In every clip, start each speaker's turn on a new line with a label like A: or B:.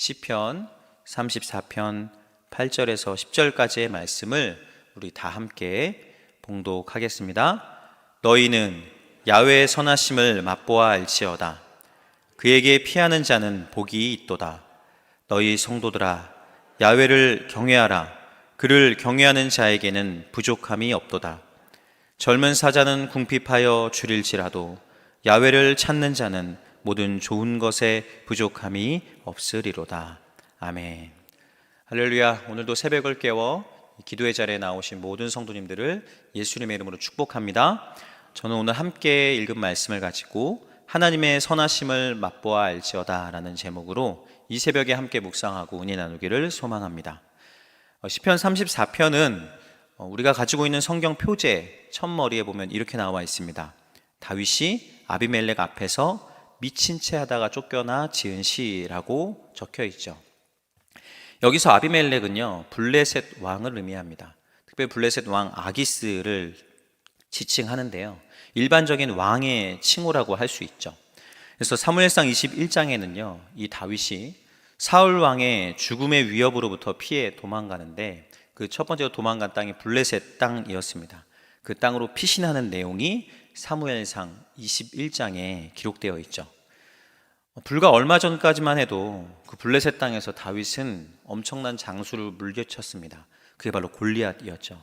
A: 시편 34편 8절에서 10절까지의 말씀을 우리 다 함께 봉독하겠습니다. 너희는 야외의 선하심을 맛보아 알지어다. 그에게 피하는 자는 복이 있도다. 너희 성도들아 야외를 경외하라. 그를 경외하는 자에게는 부족함이 없도다. 젊은 사자는 궁핍하여 줄일지라도 야외를 찾는 자는 모든 좋은 것에 부족함이 없으리로다. 아멘. 할렐루야. 오늘도 새벽을 깨워 기도의 자리에 나오신 모든 성도님들을 예수님의 이름으로 축복합니다. 저는 오늘 함께 읽은 말씀을 가지고 하나님의 선하심을 맛보아 알지어다라는 제목으로 이 새벽에 함께 묵상하고 은혜 나누기를 소망합니다. 어, 시편 34편은 어, 우리가 가지고 있는 성경 표제 첫머리에 보면 이렇게 나와 있습니다. 다윗이 아비멜렉 앞에서 미친 채 하다가 쫓겨나 지은 시라고 적혀 있죠. 여기서 아비멜렉은요, 블레셋 왕을 의미합니다. 특별히 블레셋 왕 아기스를 지칭하는데요. 일반적인 왕의 칭호라고 할 수 있죠. 그래서 사무엘상 21장에는요, 이 다윗이 사울 왕의 죽음의 위협으로부터 피해 도망가는데 그 첫 번째로 도망간 땅이 블레셋 땅이었습니다. 그 땅으로 피신하는 내용이 사무엘상 21장에 기록되어 있죠. 불과 얼마 전까지만 해도 그 블레셋 땅에서 다윗은 엄청난 장수를 물리쳤습니다. 그게 바로 골리앗이었죠.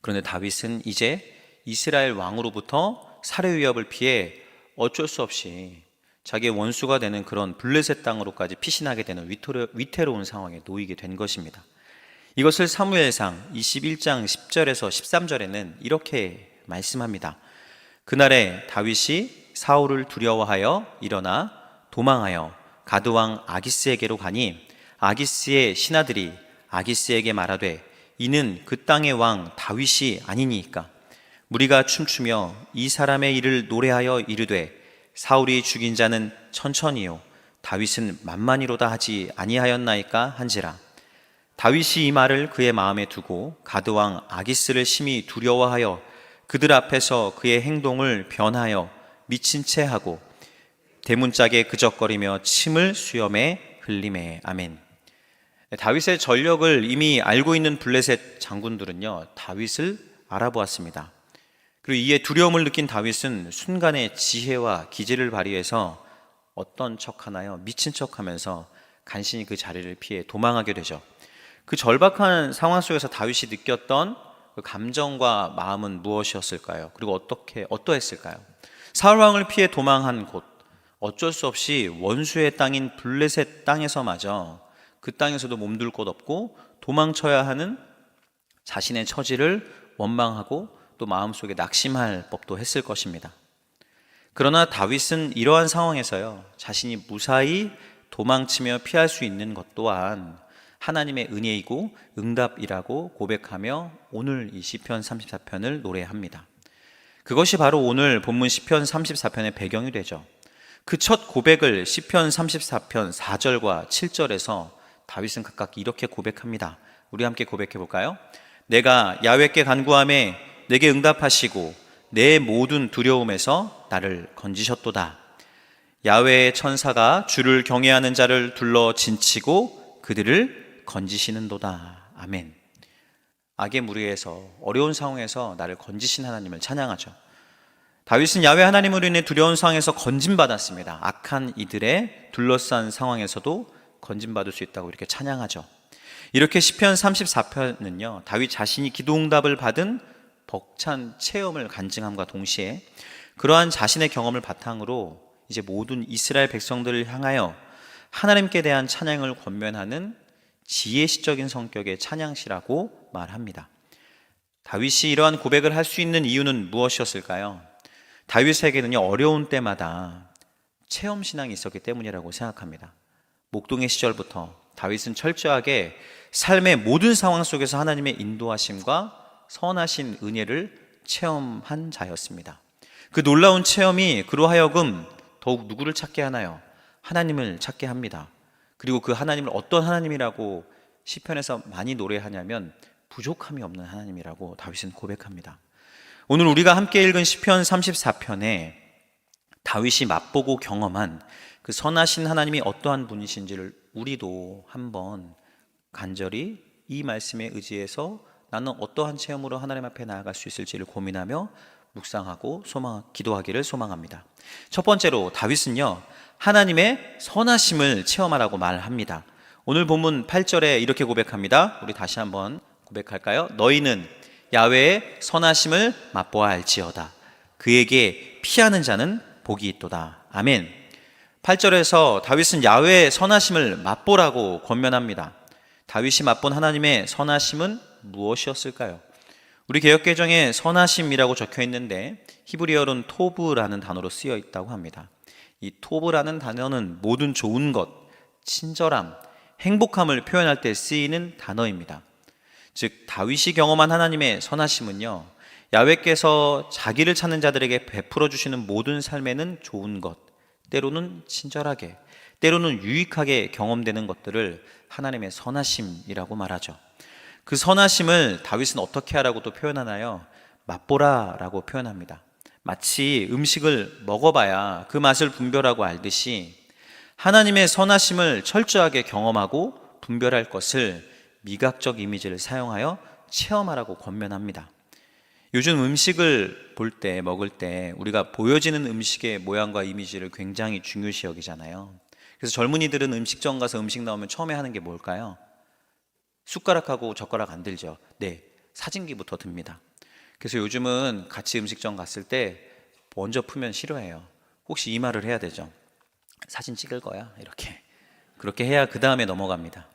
A: 그런데 다윗은 이제 이스라엘 왕으로부터 살해 위협을 피해 어쩔 수 없이 자기의 원수가 되는 그런 블레셋 땅으로까지 피신하게 되는 위태로운 상황에 놓이게 된 것입니다. 이것을 사무엘상 21장 10절에서 13절에는 이렇게 말씀합니다. 그날에 다윗이 사울을 두려워하여 일어나 도망하여 가드왕 아기스에게로 가니 아기스의 신하들이 아기스에게 말하되 이는 그 땅의 왕 다윗이 아니니까. 무리가 춤추며 이 사람의 일을 노래하여 이르되 사울이 죽인 자는 천천히요 다윗은 만만히로다 하지 아니하였나이까 한지라. 다윗이 이 말을 그의 마음에 두고 가드왕 아기스를 심히 두려워하여 그들 앞에서 그의 행동을 변하여 미친 채 하고 대문짝에 그적거리며 침을 수염에 흘림에 아멘. 다윗의 전력을 이미 알고 있는 블레셋 장군들은요 다윗을 알아보았습니다. 그리고 이에 두려움을 느낀 다윗은 순간의 지혜와 기재를 발휘해서 어떤 척하나요? 미친 척하면서 간신히 그 자리를 피해 도망하게 되죠. 그 절박한 상황 속에서 다윗이 느꼈던 그 감정과 마음은 무엇이었을까요? 그리고 어떻게 어떠했을까요? 사울 왕을 피해 도망한 곳 어쩔 수 없이 원수의 땅인 블레셋 땅에서마저 그 땅에서도 몸둘 곳 없고 도망쳐야 하는 자신의 처지를 원망하고 또 마음속에 낙심할 법도 했을 것입니다. 그러나 다윗은 이러한 상황에서요, 자신이 무사히 도망치며 피할 수 있는 것 또한 하나님의 은혜이고 응답이라고 고백하며 오늘 이 시편 34편을 노래합니다. 그것이 바로 오늘 본문 시편 34편의 배경이 되죠. 그 첫 고백을 시편 34편 4절과 7절에서 다윗은 각각 이렇게 고백합니다. 우리 함께 고백해 볼까요? 내가 야외께 간구함에 내게 응답하시고 내 모든 두려움에서 나를 건지셨도다. 야외의 천사가 주를 경외하는 자를 둘러 진치고 그들을 건지시는도다. 아멘. 악의 무리에서 어려운 상황에서 나를 건지신 하나님을 찬양하죠. 다윗은 야외 하나님으로 인해 두려운 상황에서 건진받았습니다. 악한 이들의 둘러싼 상황에서도 건진받을 수 있다고 이렇게 찬양하죠. 이렇게 시편 34편은요. 다윗 자신이 기도 응답을 받은 벅찬 체험을 간증함과 동시에 그러한 자신의 경험을 바탕으로 이제 모든 이스라엘 백성들을 향하여 하나님께 대한 찬양을 권면하는 지혜시적인 성격의 찬양시라고 말합니다. 다윗이 이러한 고백을 할 수 있는 이유는 무엇이었을까요? 다윗에게는요, 어려운 때마다 체험 신앙이 있었기 때문이라고 생각합니다. 목동의 시절부터 다윗은 철저하게 삶의 모든 상황 속에서 하나님의 인도하심과 선하신 은혜를 체험한 자였습니다. 그 놀라운 체험이 그로 하여금 더욱 누구를 찾게 하나요? 하나님을 찾게 합니다. 그리고 그 하나님을 어떤 하나님이라고 시편에서 많이 노래하냐면 부족함이 없는 하나님이라고 다윗은 고백합니다. 오늘 우리가 함께 읽은 시편 34편에 다윗이 맛보고 경험한 그 선하신 하나님이 어떠한 분이신지를 우리도 한번 간절히 이 말씀에 의지해서 나는 어떠한 체험으로 하나님 앞에 나아갈 수 있을지를 고민하며 묵상하고 소망, 기도하기를 소망합니다. 첫 번째로 다윗은요, 하나님의 선하심을 체험하라고 말합니다. 오늘 본문 8절에 이렇게 고백합니다. 우리 다시 한번 고백할까요? 너희는 야외의 선하심을 맛보아 알지어다. 그에게 피하는 자는 복이 있도다. 아멘. 8절에서 다윗은 야외의 선하심을 맛보라고 권면합니다. 다윗이 맛본 하나님의 선하심은 무엇이었을까요? 우리 개혁개정에 선하심이라고 적혀 있는데 히브리어로는 토브라는 단어로 쓰여 있다고 합니다. 이 토브라는 단어는 모든 좋은 것, 친절함, 행복함을 표현할 때 쓰이는 단어입니다. 즉 다윗이 경험한 하나님의 선하심은요. 야외께서 자기를 찾는 자들에게 베풀어 주시는 모든 삶에는 좋은 것, 때로는 친절하게, 때로는 유익하게 경험되는 것들을 하나님의 선하심이라고 말하죠. 그 선하심을 다윗은 어떻게 하라고 또 표현하나요? 맛보라라고 표현합니다. 마치 음식을 먹어봐야 그 맛을 분별하고 알듯이 하나님의 선하심을 철저하게 경험하고 분별할 것을 미각적 이미지를 사용하여 체험하라고 권면합니다. 요즘 음식을 볼 때, 먹을 때 우리가 보여지는 음식의 모양과 이미지를 굉장히 중요시 여기잖아요. 그래서 젊은이들은 음식점 가서 음식 나오면 처음에 하는 게 뭘까요? 숟가락하고 젓가락 안 들죠. 네, 사진기부터 듭니다. 그래서 요즘은 같이 음식점 갔을 때 먼저 풀면 싫어해요. 혹시 이 말을 해야 되죠. 사진 찍을 거야 이렇게 그렇게 해야 그 다음에 넘어갑니다.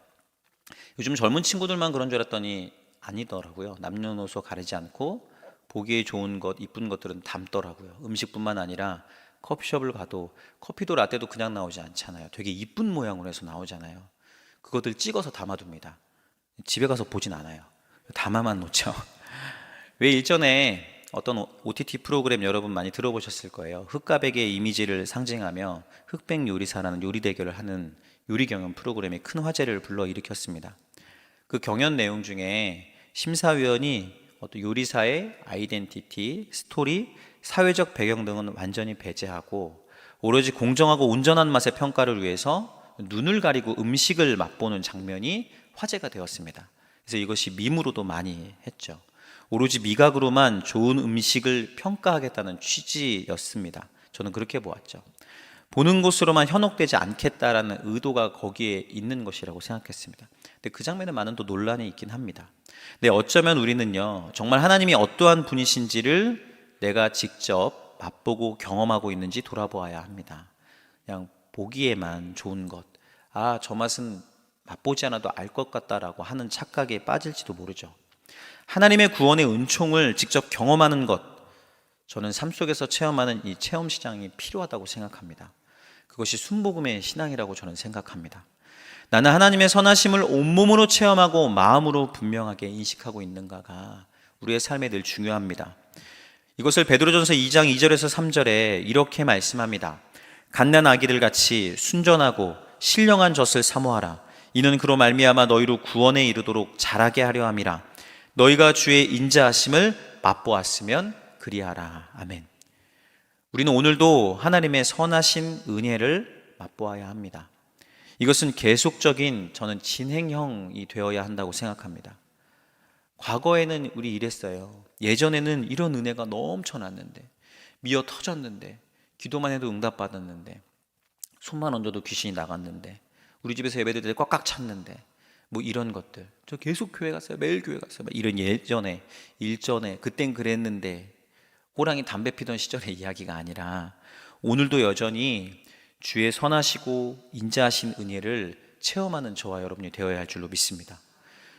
A: 요즘 젊은 친구들만 그런 줄 알았더니 아니더라고요. 남녀노소 가리지 않고 보기에 좋은 것, 이쁜 것들은 담더라고요. 음식뿐만 아니라 커피숍을 가도 커피도 라떼도 그냥 나오지 않잖아요. 되게 이쁜 모양으로 해서 나오잖아요. 그것들 찍어서 담아둡니다. 집에 가서 보진 않아요. 담아만 놓죠. 왜 일전에 어떤 OTT 프로그램 여러분 많이 들어보셨을 거예요. 흑가백의 이미지를 상징하며 흑백 요리사라는 요리 대결을 하는 요리 경연 프로그램이 큰 화제를 불러 일으켰습니다. 그 경연 내용 중에 심사위원이 어떤 요리사의 아이덴티티, 스토리, 사회적 배경 등은 완전히 배제하고 오로지 공정하고 온전한 맛의 평가를 위해서 눈을 가리고 음식을 맛보는 장면이 화제가 되었습니다. 그래서 이것이 밈으로도 많이 했죠. 오로지 미각으로만 좋은 음식을 평가하겠다는 취지였습니다. 저는 그렇게 보았죠. 보는 것으로만 현혹되지 않겠다라는 의도가 거기에 있는 것이라고 생각했습니다. 근데 그 장면에 많은 또 논란이 있긴 합니다. 근데 어쩌면 우리는요, 정말 하나님이 어떠한 분이신지를 내가 직접 맛보고 경험하고 있는지 돌아보아야 합니다. 그냥 보기에만 좋은 것, 아, 저 맛은 맛보지 않아도 알 것 같다라고 하는 착각에 빠질지도 모르죠. 하나님의 구원의 은총을 직접 경험하는 것, 저는 삶 속에서 체험하는 이 체험 시장이 필요하다고 생각합니다. 그것이 순복음의 신앙이라고 저는 생각합니다. 나는 하나님의 선하심을 온몸으로 체험하고 마음으로 분명하게 인식하고 있는가가 우리의 삶에 늘 중요합니다. 이것을 베드로전서 2장 2절에서 3절에 이렇게 말씀합니다. 갓난 아기들 같이 순전하고 신령한 젖을 사모하라. 이는 그로 말미암아 너희로 구원에 이르도록 자라게 하려 함이라. 너희가 주의 인자하심을 맛보았으면 그리하라. 아멘. 우리는 오늘도 하나님의 선하신 은혜를 맛보아야 합니다. 이것은 계속적인 저는 진행형이 되어야 한다고 생각합니다. 과거에는 우리 이랬어요. 예전에는 이런 은혜가 넘쳐났는데, 미어 터졌는데, 기도만 해도 응답받았는데, 손만 얹어도 귀신이 나갔는데, 우리 집에서 예배드릴 때 꽉꽉 찼는데, 뭐 이런 것들. 저 계속 교회 갔어요. 매일 교회 갔어요. 이런 예전에, 일전에, 그땐 그랬는데, 호랑이 담배 피던 시절의 이야기가 아니라, 오늘도 여전히 주의 선하시고 인자하신 은혜를 체험하는 저와 여러분이 되어야 할 줄로 믿습니다.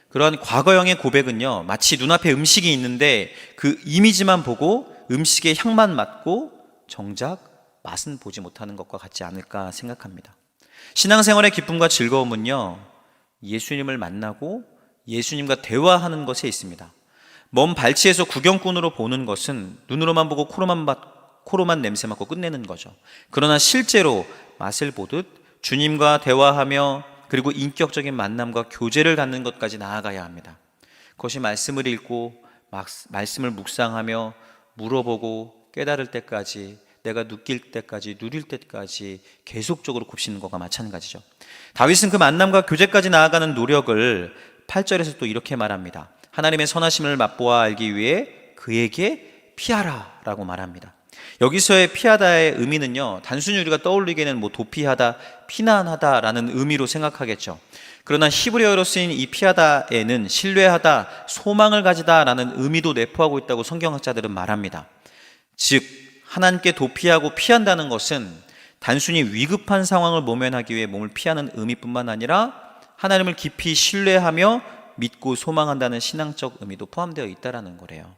A: 그러한 과거형의 고백은요, 마치 눈앞에 음식이 있는데 그 이미지만 보고 음식의 향만 맡고 정작 맛은 보지 못하는 것과 같지 않을까 생각합니다. 신앙생활의 기쁨과 즐거움은요, 예수님을 만나고 예수님과 대화하는 것에 있습니다. 먼 발치에서 구경꾼으로 보는 것은 눈으로만 보고 코로만 받, 코로만 냄새 맡고 끝내는 거죠. 그러나 실제로 맛을 보듯 주님과 대화하며 그리고 인격적인 만남과 교제를 갖는 것까지 나아가야 합니다. 그것이 말씀을 읽고 말씀을 묵상하며 물어보고 깨달을 때까지 내가 느낄 때까지 누릴 때까지 계속적으로 굽시는 것과 마찬가지죠. 다윗은 그 만남과 교제까지 나아가는 노력을 8절에서 또 이렇게 말합니다. 하나님의 선하심을 맛보아 알기 위해 그에게 피하라라고 말합니다. 여기서의 피하다의 의미는요, 단순히 우리가 떠올리기에는 뭐 도피하다, 피난하다라는 의미로 생각하겠죠. 그러나 히브리어로 쓰인 이 피하다에는 신뢰하다, 소망을 가지다라는 의미도 내포하고 있다고 성경학자들은 말합니다. 즉, 하나님께 도피하고 피한다는 것은 단순히 위급한 상황을 모면하기 위해 몸을 피하는 의미뿐만 아니라 하나님을 깊이 신뢰하며 믿고 소망한다는 신앙적 의미도 포함되어 있다라는 거래요.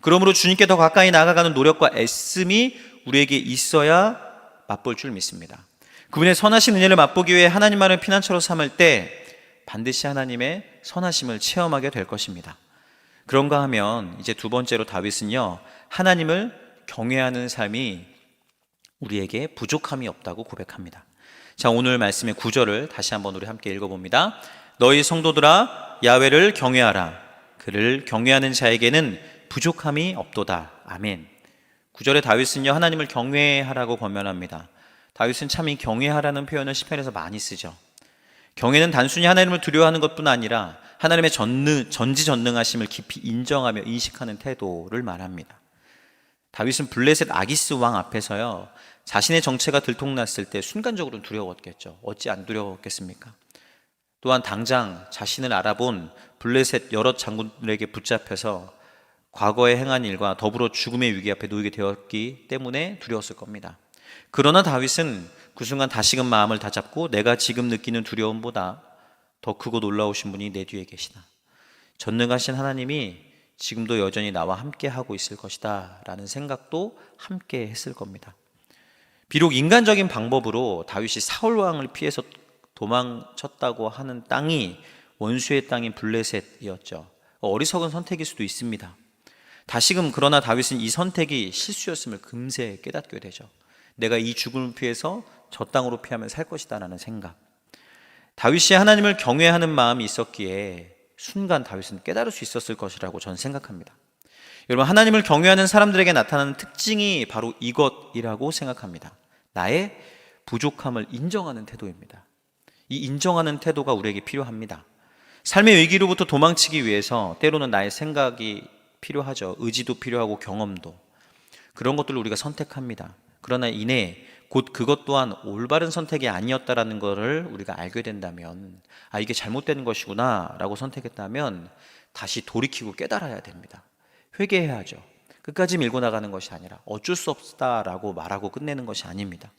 A: 그러므로 주님께 더 가까이 나아가는 노력과 애씀이 우리에게 있어야 맛볼 줄 믿습니다. 그분의 선하신 은혜를 맛보기 위해 하나님만을 피난처로 삼을 때 반드시 하나님의 선하심을 체험하게 될 것입니다. 그런가 하면 이제 두 번째로 다윗은요, 하나님을 경외하는 삶이 우리에게 부족함이 없다고 고백합니다. 자, 오늘 말씀의 구절을 다시 한번 우리 함께 읽어봅니다. 너희 성도들아, 야외를 경외하라. 그를 경외하는 자에게는 부족함이 없도다. 아멘. 구절에 다윗은요, 하나님을 경외하라고 권면합니다. 다윗은 참 이 경외하라는 표현을 시편에서 많이 쓰죠. 경외는 단순히 하나님을 두려워하는 것뿐 아니라 하나님의 전능, 전지전능하심을 깊이 인정하며 인식하는 태도를 말합니다. 다윗은 블레셋 아기스 왕 앞에서요, 자신의 정체가 들통났을 때 순간적으로 두려웠겠죠. 어찌 안 두려웠겠습니까? 또한 당장 자신을 알아본 블레셋 여러 장군들에게 붙잡혀서 과거에 행한 일과 더불어 죽음의 위기 앞에 놓이게 되었기 때문에 두려웠을 겁니다. 그러나 다윗은 그 순간 다시금 마음을 다잡고 내가 지금 느끼는 두려움보다 더 크고 놀라우신 분이 내 뒤에 계시다. 전능하신 하나님이 지금도 여전히 나와 함께 하고 있을 것이다. 라는 생각도 함께 했을 겁니다. 비록 인간적인 방법으로 다윗이 사울 왕을 피해서 도망쳤다고 하는 땅이 원수의 땅인 블레셋이었죠. 어리석은 선택일 수도 있습니다. 다시금 그러나 다윗은 이 선택이 실수였음을 금세 깨닫게 되죠. 내가 이 죽음을 피해서 저 땅으로 피하면 살 것이다라는 생각. 다윗이 하나님을 경외하는 마음이 있었기에 순간 다윗은 깨달을 수 있었을 것이라고 저는 생각합니다. 여러분 하나님을 경외하는 사람들에게 나타나는 특징이 바로 이것이라고 생각합니다. 나의 부족함을 인정하는 태도입니다. 이 인정하는 태도가 우리에게 필요합니다. 삶의 위기로부터 도망치기 위해서 때로는 나의 생각이 필요하죠. 의지도 필요하고 경험도. 그런 것들을 우리가 선택합니다. 그러나 이내 곧 그것 또한 올바른 선택이 아니었다라는 것을 우리가 알게 된다면 아 이게 잘못된 것이구나라고 선택했다면 다시 돌이키고 깨달아야 됩니다. 회개해야죠. 끝까지 밀고 나가는 것이 아니라 어쩔 수 없다라고 말하고 끝내는 것이 아닙니다.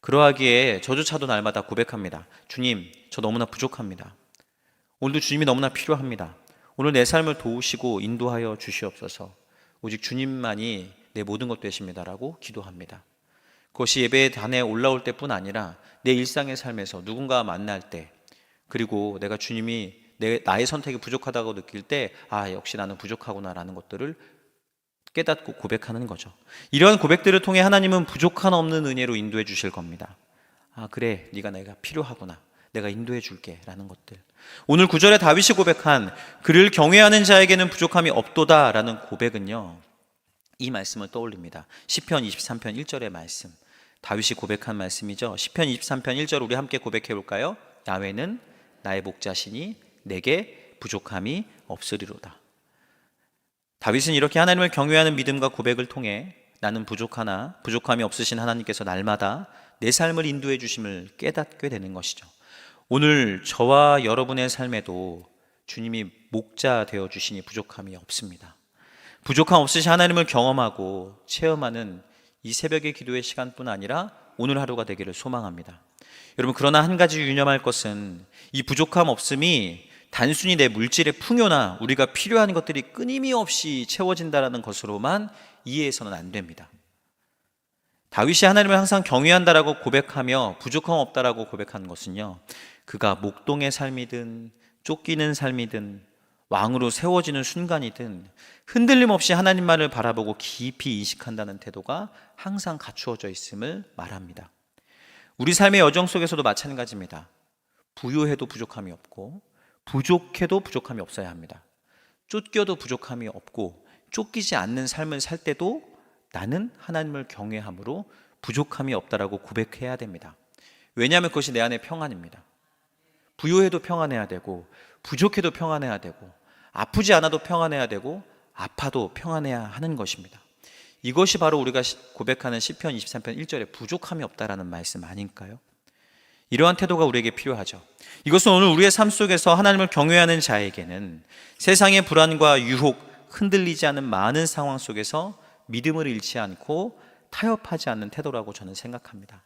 A: 그러하기에 저조차도 날마다 고백합니다. 주님, 저 너무나 부족합니다. 오늘도 주님이 너무나 필요합니다. 오늘 내 삶을 도우시고 인도하여 주시옵소서. 오직 주님만이 내 모든 것 되십니다라고 기도합니다. 그것이 예배의 단에 올라올 때뿐 아니라 내 일상의 삶에서 누군가 만날 때 그리고 내가 주님이 내, 나의 선택이 부족하다고 느낄 때 아, 역시 나는 부족하구나라는 것들을 깨닫고 고백하는 거죠. 이러한 고백들을 통해 하나님은 부족한 없는 은혜로 인도해 주실 겁니다. 아, 그래. 네가 내가 필요하구나. 내가 인도해 줄게라는 것들. 오늘 구절에 다윗이 고백한 그를 경외하는 자에게는 부족함이 없도다라는 고백은요. 이 말씀을 떠올립니다. 시편 23편 1절의 말씀. 다윗이 고백한 말씀이죠. 시편 23편 1절 우리 함께 고백해 볼까요? 야훼는 나의 목자시니 내게 부족함이 없으리로다. 다윗은 이렇게 하나님을 경외하는 믿음과 고백을 통해 나는 부족하나 부족함이 없으신 하나님께서 날마다 내 삶을 인도해 주심을 깨닫게 되는 것이죠. 오늘 저와 여러분의 삶에도 주님이 목자 되어 주시니 부족함이 없습니다. 부족함 없으신 하나님을 경험하고 체험하는 이 새벽의 기도의 시간뿐 아니라 오늘 하루가 되기를 소망합니다. 여러분 그러나 한 가지 유념할 것은 이 부족함 없음이 단순히 내 물질의 풍요나 우리가 필요한 것들이 끊임없이 채워진다라는 것으로만 이해해서는 안 됩니다. 다윗이 하나님을 항상 경외한다라고 고백하며 부족함 없다라고 고백하는 것은요. 그가 목동의 삶이든 쫓기는 삶이든 왕으로 세워지는 순간이든 흔들림 없이 하나님만을 바라보고 깊이 인식한다는 태도가 항상 갖추어져 있음을 말합니다. 우리 삶의 여정 속에서도 마찬가지입니다. 부유해도 부족함이 없고 부족해도 부족함이 없어야 합니다. 쫓겨도 부족함이 없고 쫓기지 않는 삶을 살 때도 나는 하나님을 경외함으로 부족함이 없다라고 고백해야 됩니다. 왜냐하면 그것이 내 안의 평안입니다. 부요해도 평안해야 되고 부족해도 평안해야 되고 아프지 않아도 평안해야 되고 아파도 평안해야 하는 것입니다. 이것이 바로 우리가 시- 고백하는 시편 23편 1절에 부족함이 없다라는 말씀 아닐까요? 이러한 태도가 우리에게 필요하죠. 이것은 오늘 우리의 삶 속에서 하나님을 경외하는 자에게는 세상의 불안과 유혹, 흔들리지 않은 많은 상황 속에서 믿음을 잃지 않고 타협하지 않는 태도라고 저는 생각합니다.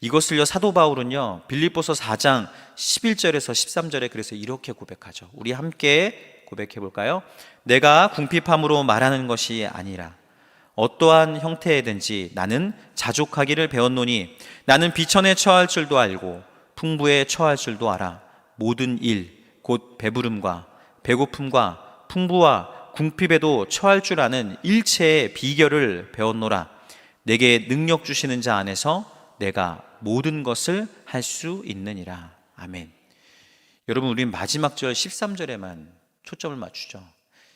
A: 이것을요 사도 바울은요 빌립보서 4장 11절에서 13절에 그래서 이렇게 고백하죠. 우리 함께 고백해 볼까요? 내가 궁핍함으로 말하는 것이 아니라 어떠한 형태이든지 나는 자족하기를 배웠노니 나는 비천에 처할 줄도 알고 풍부에 처할 줄도 알아 모든 일 곧 배부름과 배고픔과 풍부와 궁핍에도 처할 줄 아는 일체의 비결을 배웠노라 내게 능력 주시는 자 안에서 내가 모든 것을 할 수 있느니라 아멘 여러분 우리 마지막 절 13절에만 초점을 맞추죠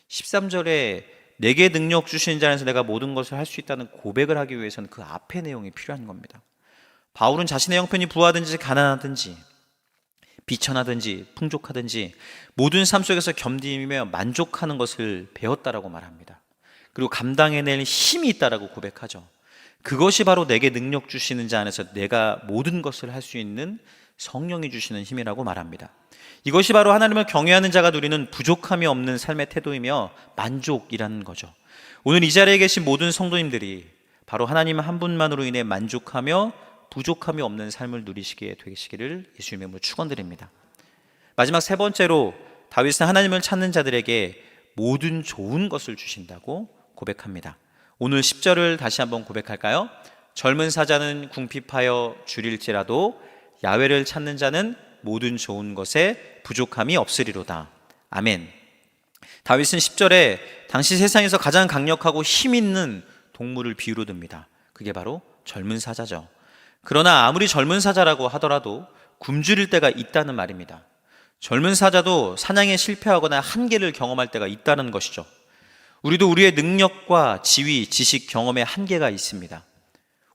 A: 13절에 내게 능력 주시는 자 안에서 내가 모든 것을 할 수 있다는 고백을 하기 위해서는 그 앞의 내용이 필요한 겁니다. 바울은 자신의 형편이 부하든지 가난하든지 비천하든지 풍족하든지 모든 삶 속에서 겸디며 만족하는 것을 배웠다라고 말합니다. 그리고 감당해낼 힘이 있다라고 고백하죠. 그것이 바로 내게 능력 주시는 자 안에서 내가 모든 것을 할 수 있는 성령이 주시는 힘이라고 말합니다. 이것이 바로 하나님을 경외하는 자가 누리는 부족함이 없는 삶의 태도이며 만족이라는 거죠. 오늘 이 자리에 계신 모든 성도님들이 바로 하나님 한 분만으로 인해 만족하며 부족함이 없는 삶을 누리시게 되시기를 예수님의 이름으로 축원드립니다. 마지막 세 번째로 다윗은 하나님을 찾는 자들에게 모든 좋은 것을 주신다고 고백합니다. 오늘 10절을 다시 한번 고백할까요? 젊은 사자는 궁핍하여 줄일지라도 야외를 찾는 자는 모든 좋은 것에 부족함이 없으리로다. 아멘. 다윗은 10절에 당시 세상에서 가장 강력하고 힘 있는 동물을 비유로 듭니다. 그게 바로 젊은 사자죠. 그러나 아무리 젊은 사자라고 하더라도 굶주릴 때가 있다는 말입니다. 젊은 사자도 사냥에 실패하거나 한계를 경험할 때가 있다는 것이죠. 우리도 우리의 능력과 지위, 지식, 경험에 한계가 있습니다.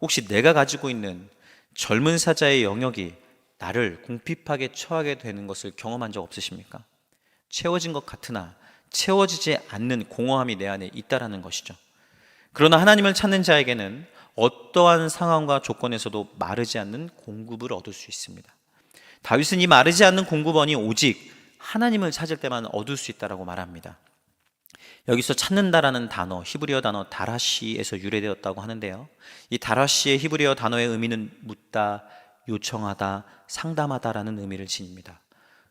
A: 혹시 내가 가지고 있는 젊은 사자의 영역이 나를 궁핍하게 처하게 되는 것을 경험한 적 없으십니까? 채워진 것 같으나 채워지지 않는 공허함이 내 안에 있다라는 것이죠. 그러나 하나님을 찾는 자에게는 어떠한 상황과 조건에서도 마르지 않는 공급을 얻을 수 있습니다. 다윗은 이 마르지 않는 공급원이 오직 하나님을 찾을 때만 얻을 수 있다라고 말합니다. 여기서 찾는다라는 단어, 히브리어 단어 다라시에서 유래되었다고 하는데요. 이 다라시의 히브리어 단어의 의미는 묻다, 요청하다, 상담하다라는 의미를 지닙니다.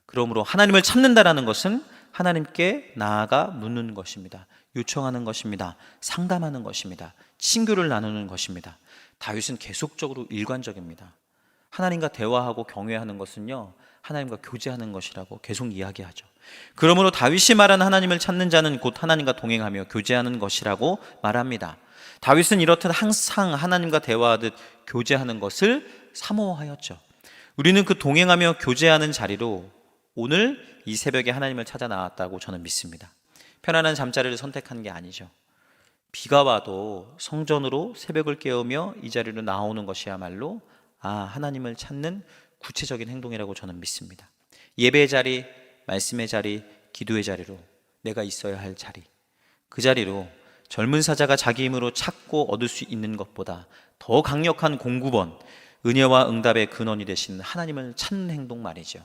A: 그러므로 하나님을 찾는다라는 것은 하나님께 나아가 묻는 것입니다. 요청하는 것입니다. 상담하는 것입니다. 친교를 나누는 것입니다. 다윗은 계속적으로 일관적입니다. 하나님과 대화하고 경외하는 것은요, 하나님과 교제하는 것이라고 계속 이야기하죠. 그러므로 다윗이 말하는 하나님을 찾는 자는 곧 하나님과 동행하며 교제하는 것이라고 말합니다. 다윗은 이렇듯 항상 하나님과 대화하듯 교제하는 것을 사모하였죠. 우리는 그 동행하며 교제하는 자리로 오늘 이 새벽에 하나님을 찾아 나왔다고 저는 믿습니다. 편안한 잠자리를 선택한 게 아니죠. 비가 와도 성전으로 새벽을 깨우며 이 자리로 나오는 것이야말로 아, 하나님을 찾는 구체적인 행동이라고 저는 믿습니다. 예배의 자리, 말씀의 자리, 기도의 자리로 내가 있어야 할 자리. 그 자리로 젊은 사자가 자기 힘으로 찾고 얻을 수 있는 것보다 더 강력한 공급원, 은혜와 응답의 근원이 되신 하나님을 찾는 행동 말이죠.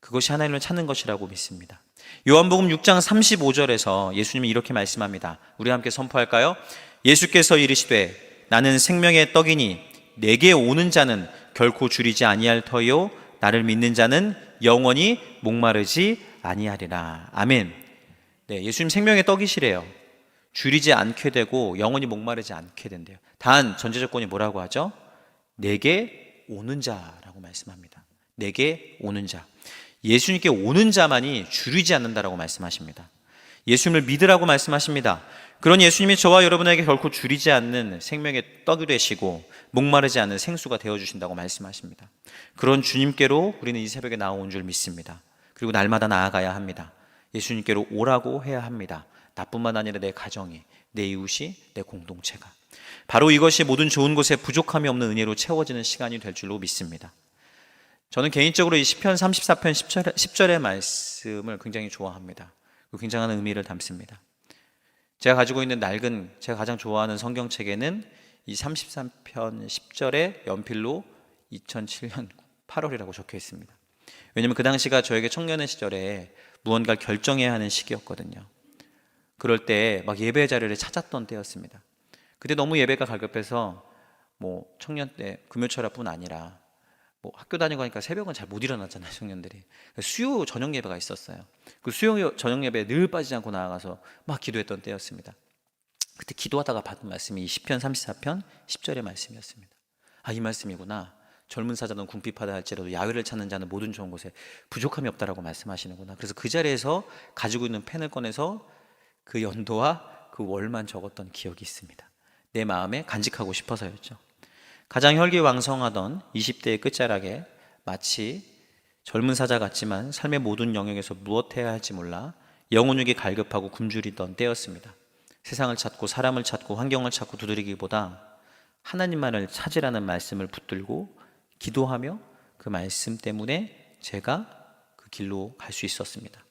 A: 그것이 하나님을 찾는 것이라고 믿습니다. 요한복음 6장 35절에서 예수님이 이렇게 말씀합니다. 우리 함께 선포할까요? 예수께서 이르시되 나는 생명의 떡이니 내게 오는 자는 결코 줄이지 아니할 터요 나를 믿는 자는 영원히 목마르지 아니하리라. 아멘. 네, 예수님 생명의 떡이시래요. 줄이지 않게 되고 영원히 목마르지 않게 된대요. 단 전제 조건이 뭐라고 하죠? 내게 오는 자라고 말씀합니다. 내게 오는 자. 예수님께 오는 자만이 줄이지 않는다라고 말씀하십니다. 예수님을 믿으라고 말씀하십니다. 그런 예수님이 저와 여러분에게 결코 줄이지 않는 생명의 떡이 되시고 목마르지 않는 생수가 되어 주신다고 말씀하십니다. 그런 주님께로 우리는 이 새벽에 나온 줄 믿습니다. 그리고 날마다 나아가야 합니다. 예수님께로 오라고 해야 합니다. 나뿐만 아니라 내 가정이, 내 이웃이, 내 공동체가. 바로 이것이 모든 좋은 곳에 부족함이 없는 은혜로 채워지는 시간이 될 줄로 믿습니다. 저는 개인적으로 이 시편 34편 10절, 10절의 말씀을 굉장히 좋아합니다. 그 굉장한 의미를 담습니다. 제가 가지고 있는 낡은 제가 가장 좋아하는 성경책에는 이 33편 10절에 연필로 2007년 8월이라고 적혀 있습니다. 왜냐하면 그 당시가 저에게 청년의 시절에 무언가를 결정해야 하는 시기였거든요. 그럴 때 막 예배 자료를 찾았던 때였습니다. 그때 너무 예배가 갈급해서 뭐 청년 때 금요철뿐 아니라 뭐 학교 다니고 하니까 새벽은 잘 못 일어났잖아요 청년들이. 수요 저녁 예배가 있었어요. 그 수요 저녁 예배에 늘 빠지지 않고 나아가서 막 기도했던 때였습니다. 그때 기도하다가 받은 말씀이 10편 34편 10절의 말씀이었습니다. 아 이 말씀이구나. 젊은 사자는 궁핍하다 할지라도 야외를 찾는 자는 모든 좋은 곳에 부족함이 없다라고 말씀하시는구나. 그래서 그 자리에서 가지고 있는 펜을 꺼내서 그 연도와 그 월만 적었던 기억이 있습니다. 내 마음에 간직하고 싶어서였죠 가장 혈기왕성하던 20대의 끝자락에 마치 젊은 사자 같지만 삶의 모든 영역에서 무엇 해야 할지 몰라 영혼육이 갈급하고 굶주리던 때였습니다. 세상을 찾고 사람을 찾고 환경을 찾고 두드리기보다 하나님만을 찾으라는 말씀을 붙들고 기도하며 그 말씀 때문에 제가 그 길로 갈 수 있었습니다.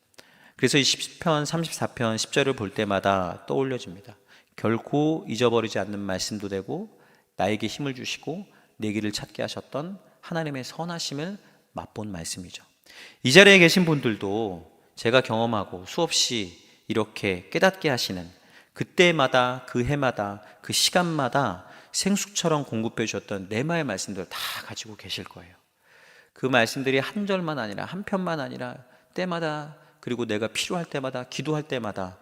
A: 그래서 이 10편, 34편, 10절을 볼 때마다 떠올려집니다. 결코 잊어버리지 않는 말씀도 되고 나에게 힘을 주시고 내 길을 찾게 하셨던 하나님의 선하심을 맛본 말씀이죠. 이 자리에 계신 분들도 제가 경험하고 수없이 이렇게 깨닫게 하시는 그때마다 그 해마다 그 시간마다 생수처럼 공급해 주셨던 내마의 말씀들을 다 가지고 계실 거예요. 그 말씀들이 한 절만 아니라 한 편만 아니라 때마다 그리고 내가 필요할 때마다 기도할 때마다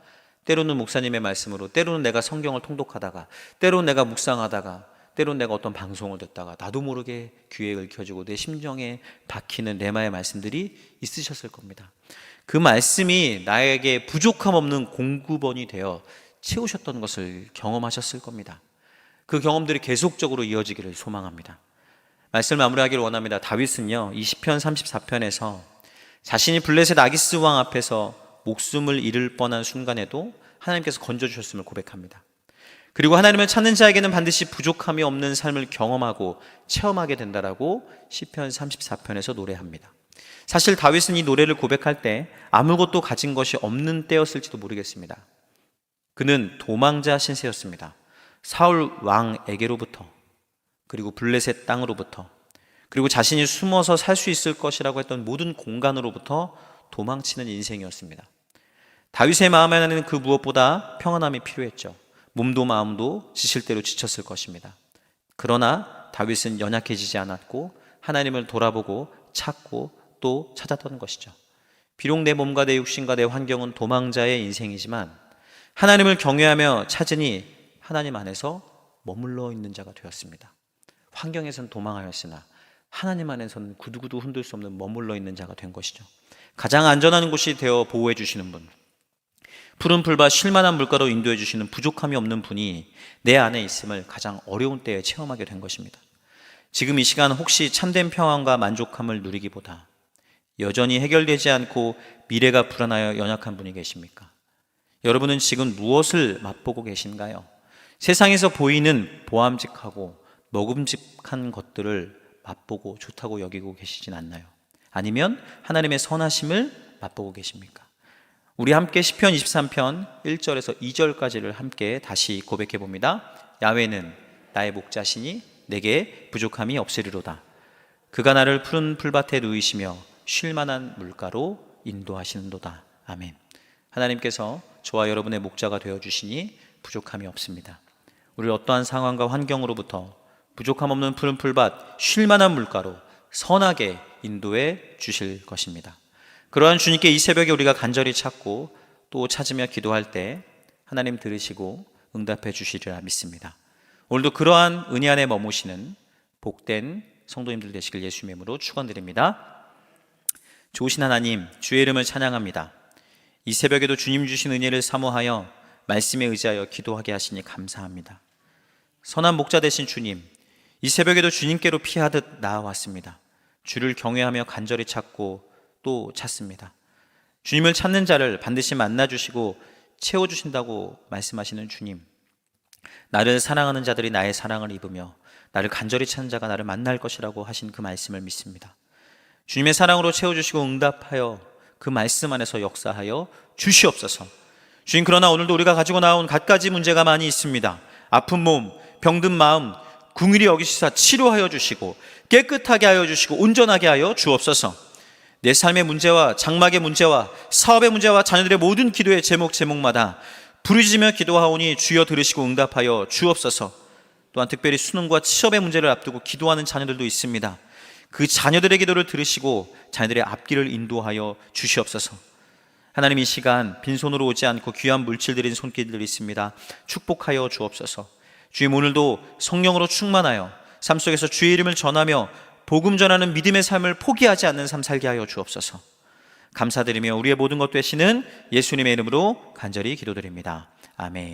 A: 때로는 목사님의 말씀으로 때로는 내가 성경을 통독하다가 때로는 내가 묵상하다가 때론 내가 어떤 방송을 듣다가 나도 모르게 귀에 얽혀지고 내 심정에 박히는 레마의 말씀들이 있으셨을 겁니다. 그 말씀이 나에게 부족함 없는 공급원이 되어 채우셨던 것을 경험하셨을 겁니다. 그 경험들이 계속적으로 이어지기를 소망합니다. 말씀을 마무리하기를 원합니다. 다윗은요, 20편 34편에서 자신이 블레셋 아기스 왕 앞에서 목숨을 잃을 뻔한 순간에도 하나님께서 건져주셨음을 고백합니다. 그리고 하나님을 찾는 자에게는 반드시 부족함이 없는 삶을 경험하고 체험하게 된다라고 시편 34편에서 노래합니다. 사실 다윗은 이 노래를 고백할 때 아무것도 가진 것이 없는 때였을지도 모르겠습니다. 그는 도망자 신세였습니다. 사울 왕에게로부터 그리고 블레셋 땅으로부터 그리고 자신이 숨어서 살 수 있을 것이라고 했던 모든 공간으로부터 도망치는 인생이었습니다. 다윗의 마음에는 그 무엇보다 평안함이 필요했죠. 몸도 마음도 지칠 대로 지쳤을 것입니다. 그러나 다윗은 연약해지지 않았고 하나님을 돌아보고 찾고 또 찾았던 것이죠. 비록 내 몸과 내 육신과 내 환경은 도망자의 인생이지만 하나님을 경외하며 찾으니 하나님 안에서 머물러 있는 자가 되었습니다. 환경에선 도망하였으나 하나님 안에서는 구두구두 흔들 수 없는 머물러 있는 자가 된 것이죠. 가장 안전한 곳이 되어 보호해 주시는 분, 푸른 풀과 쉴만한 물가로 인도해 주시는 부족함이 없는 분이 내 안에 있음을 가장 어려운 때에 체험하게 된 것입니다. 지금 이 시간 혹시 참된 평안과 만족함을 누리기보다 여전히 해결되지 않고 미래가 불안하여 연약한 분이 계십니까? 여러분은 지금 무엇을 맛보고 계신가요? 세상에서 보이는 보암직하고 먹음직한 것들을 맛보고 좋다고 여기고 계시진 않나요? 아니면 하나님의 선하심을 맛보고 계십니까? 우리 함께 시편 23편 1절에서 2절까지를 함께 다시 고백해 봅니다. 야외는 나의 목자시니 내게 부족함이 없으리로다. 그가 나를 푸른 풀밭에 누이시며 쉴 만한 물가로 인도하시는도다. 아멘. 하나님께서 저와 여러분의 목자가 되어 주시니 부족함이 없습니다. 우리 어떠한 상황과 환경으로부터 부족함 없는 푸른 풀밭, 쉴 만한 물가로 선하게 인도해 주실 것입니다. 그러한 주님께 이 새벽에 우리가 간절히 찾고 또 찾으며 기도할 때 하나님 들으시고 응답해 주시리라 믿습니다. 오늘도 그러한 은혜 안에 머무시는 복된 성도님들 되시길 예수님의 이름으로 축원드립니다. 좋으신 하나님, 주의 이름을 찬양합니다. 이 새벽에도 주님 주신 은혜를 사모하여 말씀에 의지하여 기도하게 하시니 감사합니다. 선한 목자 되신 주님, 이 새벽에도 주님께로 피하듯 나아왔습니다. 주를 경외하며 간절히 찾고 또 찾습니다. 주님을 찾는 자를 반드시 만나 주시고 채워 주신다고 말씀하시는 주님. 나를 사랑하는 자들이 나의 사랑을 입으며 나를 간절히 찾는 자가 나를 만날 것이라고 하신 그 말씀을 믿습니다. 주님의 사랑으로 채워주시고 응답하여 그 말씀 안에서 역사하여 주시옵소서. 주님 그러나 오늘도 우리가 가지고 나온 갖가지 문제가 많이 있습니다. 아픈 몸, 병든 마음, 궁일이 여기시사 치료하여 주시고 깨끗하게 하여 주시고 온전하게 하여 주옵소서. 내 삶의 문제와 장막의 문제와 사업의 문제와 자녀들의 모든 기도의 제목 제목마다 부르짖으며 기도하오니 주여 들으시고 응답하여 주옵소서. 또한 특별히 수능과 취업의 문제를 앞두고 기도하는 자녀들도 있습니다. 그 자녀들의 기도를 들으시고 자녀들의 앞길을 인도하여 주시옵소서. 하나님 이 시간 빈손으로 오지 않고 귀한 물질 드린 손길들이 있습니다. 축복하여 주옵소서. 주님 오늘도 성령으로 충만하여 삶 속에서 주의 이름을 전하며 복음 전하는 믿음의 삶을 포기하지 않는 삶 살게 하여 주옵소서. 감사드리며 우리의 모든 것 되시는 예수님의 이름으로 간절히 기도드립니다. 아멘.